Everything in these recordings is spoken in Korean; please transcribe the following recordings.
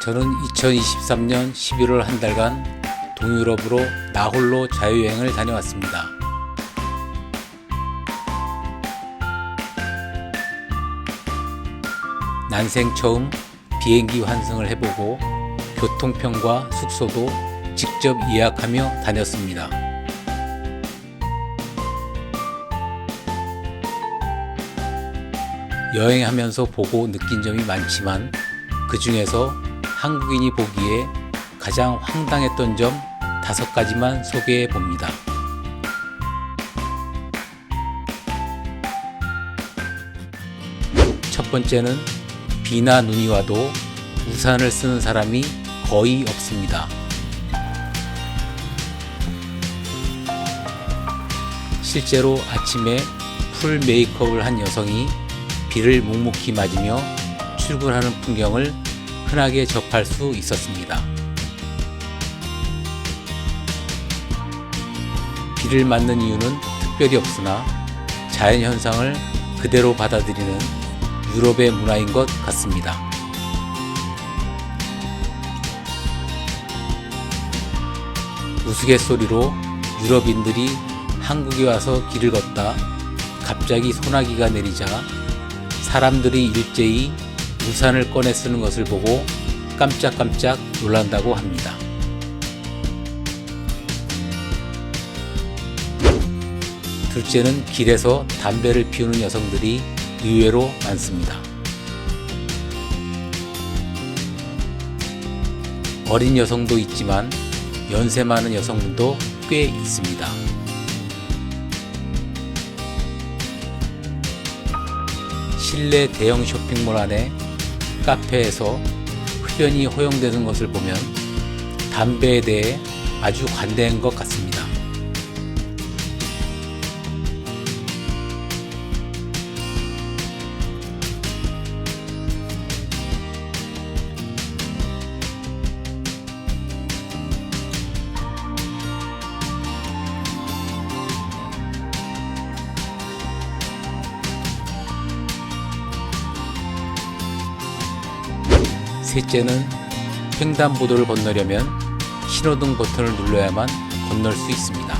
저는 2023년 11월 한 달간 동유럽으로 나홀로 자유여행을 다녀왔습니다. 난생 처음 비행기 환승을 해보고 교통편과 숙소도 직접 예약하며 다녔습니다. 여행하면서 보고 느낀 점이 많지만 그 중에서 한국인이 보기에 가장 황당했던 점 다섯 가지만 소개해 봅니다. 첫 번째는 비나 눈이 와도 우산을 쓰는 사람이 거의 없습니다. 실제로 아침에 풀 메이크업을 한 여성이 비를 묵묵히 맞으며 출근하는 풍경을 흔하게 접할 수 있었습니다. 비를 맞는 이유는 특별히 없으나 자연현상을 그대로 받아들이는 유럽의 문화인 것 같습니다. 우스갯소리로 유럽인들이 한국에 와서 길을 걷다 갑자기 소나기가 내리자 사람들이 일제히 우산을 꺼내 쓰는 것을 보고 깜짝깜짝 놀란다고 합니다. 둘째는 길에서 담배를 피우는 여성들이 의외로 많습니다. 어린 여성도 있지만 연세 많은 여성분도 꽤 있습니다. 실내 대형 쇼핑몰 안에 카페에서 흡연이 허용되는 것을 보면 담배에 대해 아주 관대한 것 같습니다. 셋째는 횡단보도를 건너려면 신호등 버튼을 눌러야만 건널 수 있습니다.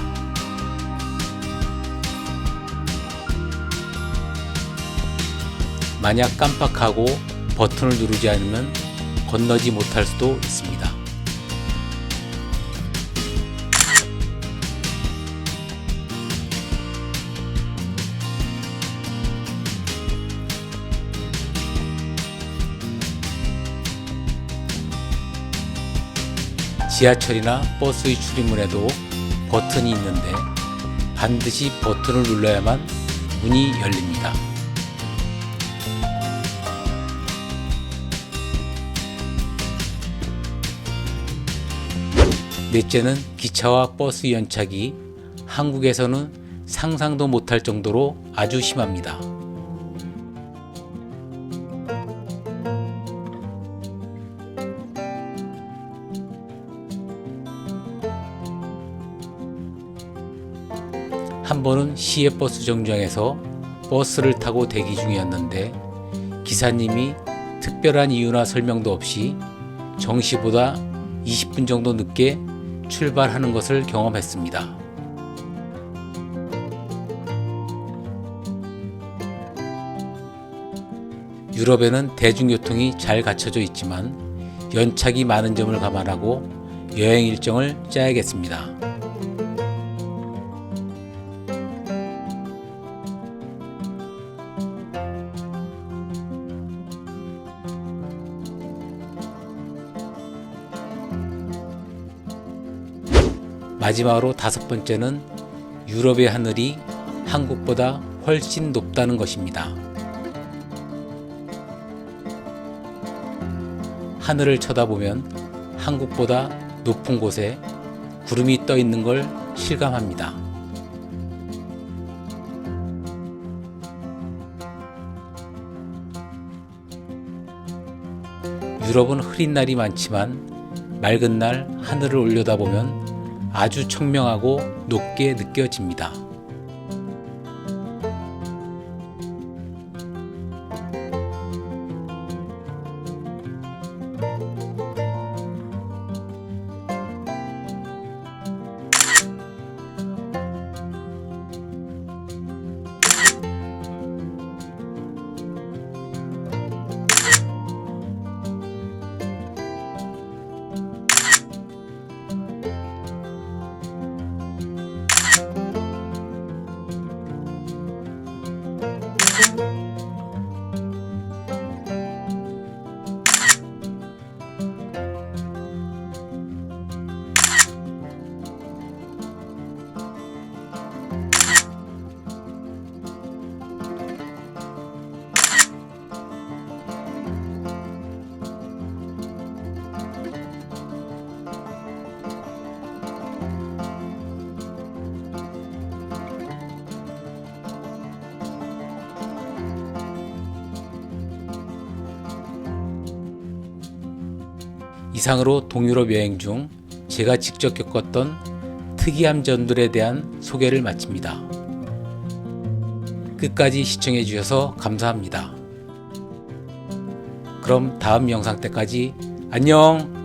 만약 깜빡하고 버튼을 누르지 않으면 건너지 못할 수도 있습니다. 지하철이나 버스의 출입문에도 버튼이 있는데 반드시 버튼을 눌러야만 문이 열립니다. 넷째는 기차와 버스 연착이 한국에서는 상상도 못할 정도로 아주 심합니다. 한 번은 시외버스 정류장에서 버스를 타고 대기 중이었는데 기사님이 특별한 이유나 설명도 없이 정시보다 20분 정도 늦게 출발하는 것을 경험했습니다. 유럽에는 대중교통이 잘 갖춰져 있지만 연착이 많은 점을 감안하고 여행 일정을 짜야겠습니다. 마지막으로 다섯 번째는 유럽의 하늘이 한국보다 훨씬 높다는 것입니다. 하늘을 쳐다보면 한국보다 높은 곳에 구름이 떠 있는 걸 실감합니다. 유럽은 흐린 날이 많지만 맑은 날 하늘을 올려다보면 아주 청명하고 높게 느껴집니다. 이상으로 동유럽 여행 중 제가 직접 겪었던 특이한 점들에 대한 소개를 마칩니다. 끝까지 시청해 주셔서 감사합니다. 그럼 다음 영상 때까지 안녕!